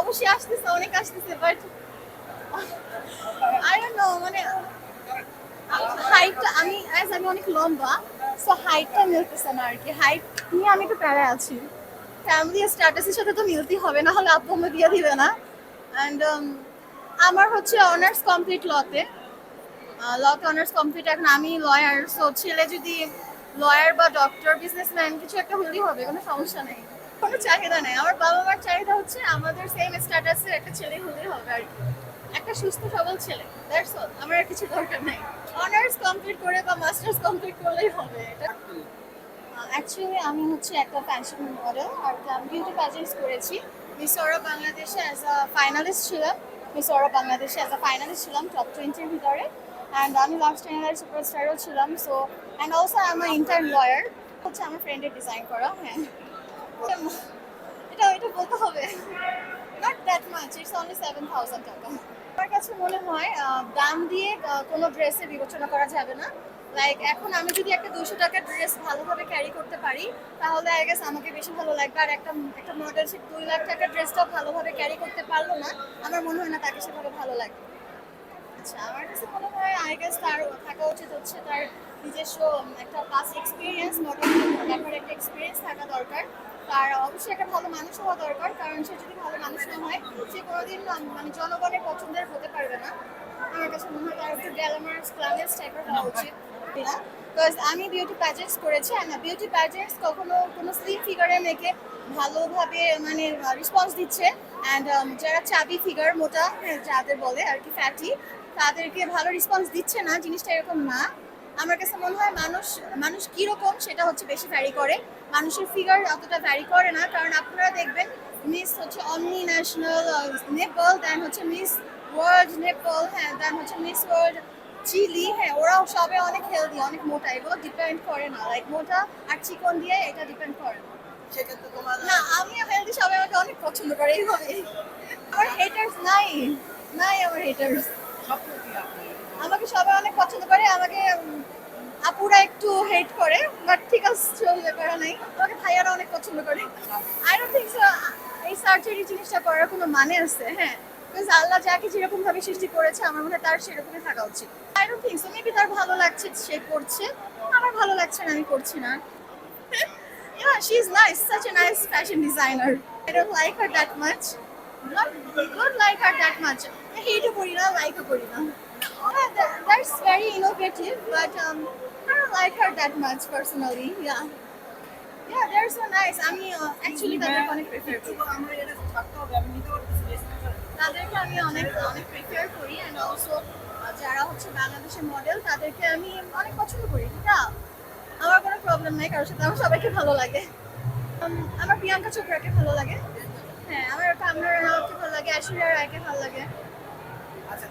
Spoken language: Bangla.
অবশ্যই আসতেছে, অনেক আসতেছে বাট আই ডোন্ট নো মানে হাইটটা আমি অ্যাজ আমি অনেক লম্বা সো হাইটটা মিলতেছে না আর কি হাইট নিয়ে আমি একটু প্যারায় আছি। ফ্যামিলি স্ট্যাটাসের সাথে তো মিলতেই হবে, না হলে আব্বু দিয়ে দিবে না। অ্যান্ড আমার হচ্ছে অনার্স কমপ্লিট লতে। লতে অনার্স কমপ্লিট এখন আমি লয়ার সো ছেলে যদি লয়ার বা ডক্টর বিজনেসম্যান কিছু একটা হলেই হবে, কোনো সমস্যা নেই। কোনো চাহিদা নেই। আমার বাবা মার চাহিদা হচ্ছে আমাদের সেম স্ট্যাটাসের একটা ছেলে হলেই হবে আর একটা সুস্থ, সবল ছেলে। দ্যাটস অল আমার আর কিছু দরকার নেই। অনার্স কমপ্লিট করে বা মাস্টার্স কমপ্লিট করলেই হবে এটা। অ্যাকচুয়ালি আমি হচ্ছে একটা ফ্যাশন মডেল আর বিউটি প্যাজেন্টস করেছি। মিস ওরা বাংলাদেশে অ্যাজ আ ফাইনালিস্ট ছিলাম। মিস ওরা বাংলাদেশে অ্যাজ আ ফাইনালিস্ট ছিলাম টপ টোয়েন্টির ভিতরে। অ্যান্ড আমি লাস্ট চ্যানেলের সুপারস্টারও ছিলাম সো অ্যান্ড অলসো আমার ইন্টার্ন লয়ার হচ্ছে আমার ফ্রেন্ডের ডিজাইন করা হ্যাঁ। এটা এটা বলতে হবে। Not that much it's only seven thousand টাকা। আমার কাছে মনে হয় দাম দিয়ে কোনো ড্রেসের বিবেচনা করা যাবে না। লাইক এখন আমি যদি একটা দুশো টাকার ড্রেস ভালোভাবে ক্যারি করতে পারি, তাহলে আই গেস আমাকে বেশি ভালো লাগবে। আর একটা একটা মডেল সে দুই লাখ টাকার ড্রেসটাও ভালোভাবে ক্যারি করতে পারল না, আমার মনে হয় না তাকে সেভাবে ভালো লাগবে। আচ্ছা আমার কাছে মনে হয় আই গেস তার থাকা উচিত হচ্ছে তার নিজস্ব একটা পাস্ট এক্সপিরিয়েন্স মডেল ব্যাপারে একটা এক্সপিরিয়েন্স থাকা দরকার। তার অবশ্যই একটা ভালো মানুষ হওয়া দরকার কারণ সে যদি ভালো মানুষ না হয় সে কোনোদিন মানে জনগণের পছন্দের হতে পারবে না। আমার কাছে মনে হয় তার একটু গ্যালামার্স ক্লামেস টাইপের হওয়া উচিত। বিকজ আমি বিউটি প্যাজেন্টস করেছি আর বিউটি প্যাজেন্টস কখনো কোনো স্লিম ফিগারে মেয়েকে ভালোভাবে মানে রেসপন্স দিচ্ছে। অ্যান্ড যারা চাবি ফিগার মোটা হ্যাঁ, যাদের বলে আর কি ফ্যাটি তাদেরকে ভালো রেসপন্স দিচ্ছে না জিনিসটা এরকম না। আমার কাছে মনে হয় মানুষ মানুষ কীরকম সেটা হচ্ছে বেশি ভ্যারি করে। মানুষের ফিগার অতটা ভ্যারি করে না কারণ আপনারা দেখবেন মিস হচ্ছে অমনি ন্যাশনাল নেপাল দেন হচ্ছে মিস ওয়ার্ল্ড নেপাল হ্যাঁ দেন হচ্ছে মিস ওয়ার্ল্ড চিলি হ্যাঁ ওরাও সবে অনেক হেলদি অনেক মোটা এগুলো ডিপেন্ড করে না। লাইক মোটা আর চিকন দিয়ে এটা ডিপেন্ড করে না। আমি হেলদি সবাই আমাকে অনেক পছন্দ করে এইভাবে আমার হেটার্স নাই নাই আমার হেটার্স আমাকে সবাই অনেক পছন্দ করে আমাকে আপুরা একটু হেট করে বাট ঠিক আছে চলবে করা নাই। আমাকে ভাইয়ারা অনেক পছন্দ করে। আই ডোন্ট থিঙ্ক এই সার্জারি জিনিসটা করার কোনো মানে আছে হ্যাঁ? বিকজ আল্লাহ যাকে যেরকম ভাবে সৃষ্টি করেছে আমার মনে হয় তার সেরকমই থাকা উচিত। I don't think so maybe তার ভালো লাগছে সে করছে। আমার ভালো লাগছে না আমি করছি না। Yeah, she's nice, such a nice fashion designer. I don't like her that much. Not don't like her that much. Hate করি না, like করি না. That, that's very innovative, but um, I don't like her that much personally. Yeah. Yeah, they're so nice. আমি uh, actually তাদেরকে অনেক prefer করি. তাদেরকে আমি অনেক অনেক প্রেফার করি অ্যান্ড অলসো যারা হচ্ছে বাংলাদেশের মডেল তাদেরকে আমি অনেক পছন্দ করি এটা আমার কোনো প্রবলেম নাই কারোর সাথে আমার সবাইকে ভালো লাগে আমার প্রিয়াঙ্কা চোপড়াকে ভালো লাগে হ্যাঁ আমার কামরা রানাওয়াতকে ভালো লাগে আশুরা রায়কে ভালো লাগে? আচ্ছা